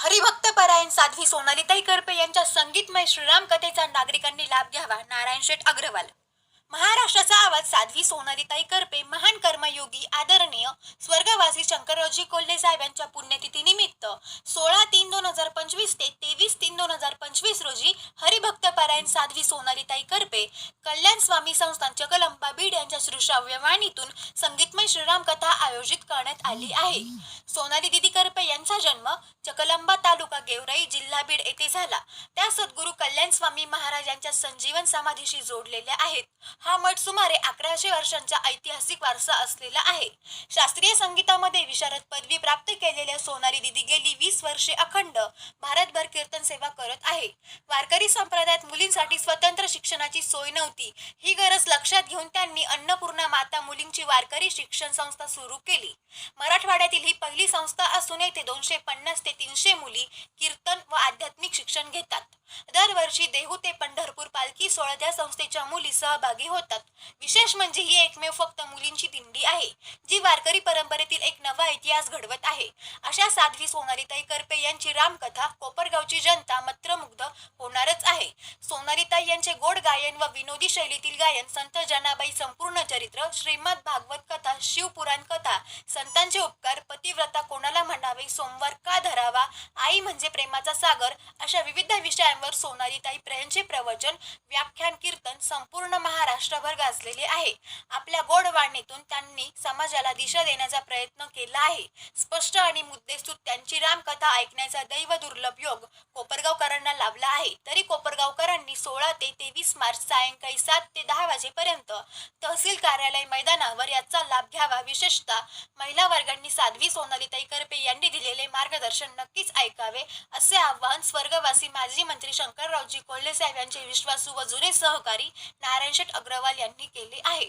हरिभक्त परायण साध्वी सोनाली करपे यांच्या संगीतमय श्रीराम कथेचा नागरिकांनी लाभ घ्यावा. नारायण शेठ अग्रवाल. महाराष्ट्राचा आवाज साध्वी सोनालीताई करपे महान कर्मयोगी आदरणीय स्वर्गवासी शंकररावजी कोल्हे साहेब यांच्या पुण्यतिथीनिमित्त सोळा तीन दोन हजार पंचवीस ते तेवीस तीन दोन हजार पंचवीस रोजी हरिभक्त पारायण साध्वी सोनालीताई करपे कल्याण स्वामी संस्थान चकलंबा बीड यांच्या श्रीश्राव्य वाणीतून संगीतमय श्रीराम कथा आयोजित करण्यात आली आहे. सोनाली दिदी करपे यांचा जन्म चकलंबा तालुका गेवराई जिल्हा बीड येथे झाला. त्या सद्गुरू कल्याण स्वामी महाराज यांच्या संजीवन समाधीशी जोडलेल्या आहेत. हा मठ सुमारे अकराशे वर्षांचा ऐतिहासिक वारसा असलेला आहे. शास्त्रीय संगीतामध्ये विशारद पदवी प्राप्त केलेल्या सोनाली दिदी गेली वीस वर्षे अखंड भारतभर कीर्तन सेवा करत आहे. वारकरी संप्रदायात मुलींसाठी स्वतंत्र शिक्षणाची सोय नव्हती. ही गरज लक्षात घेऊन त्यांनी अन्नपूर्णा माता मुलींची वारकरी शिक्षण संस्था सुरू केली. मराठवाड्यातील ही पहिली संस्था असून येथे दोनशे पन्नास ते तीनशे मुली कीर्तन व आध्यात्मिक शिक्षण घेतात. दरवर्षी देहू ते पंढरपूर पालखी सोहळ्यात या संस्थेच्या मुली सहभागी होतात. विशेष म्हणजे ही एकमेव फक्त मुलींची दिंडी आहे जी वारकरी परंपरेतील एक नवा इतिहास घडवत आहे. अशा साध्वी सोनालीताई करपे यांची रामकथा कोपरगावची जनता मंत्रमुग्ध होणारच आहे. सोनालीताई यांचे गोड गायन व विनोदी शैलीतील गायन संत जनाबाई संपूर्ण चरित्र श्रीमद भागवत कथा शिवपुराण कथा संतांचे करावा. आई म्हणजे प्रेमाचा सागर. अशा विविध विषयांवर सोनालीताई प्रेमचे प्रवचन व्याख्यान कीर्तन संपूर्ण महाराष्ट्रभर गाजलेले आहे. आपल्या गोड वाणीतून त्यांनी समाजाला दिशा देण्याचा प्रयत्न केला आहे. स्पष्ट आणि मुद्देसूद त्यांची रामकथा ऐकण्याचा दैव दुर्लभ योग कोपरगावकरांना लाभला आहे. तरी कोपरगाव सोळा ते तेवीस मार्च सायंकाळी सात ते दहा वाजेपर्यंत तहसील कार्यालय मैदानावर याचा लाभ घ्यावा. विशेषतः महिला वर्गांनी साध्वी सोनालीताई करपे यांनी दिलेले मार्गदर्शन नक्कीच ऐकावे असे आवाहन स्वर्गवासी माजी मंत्री शंकररावजी कोल्हे साहेब यांचे विश्वासू व जुने सहकारी नारायण शेठ अग्रवाल यांनी केले आहे.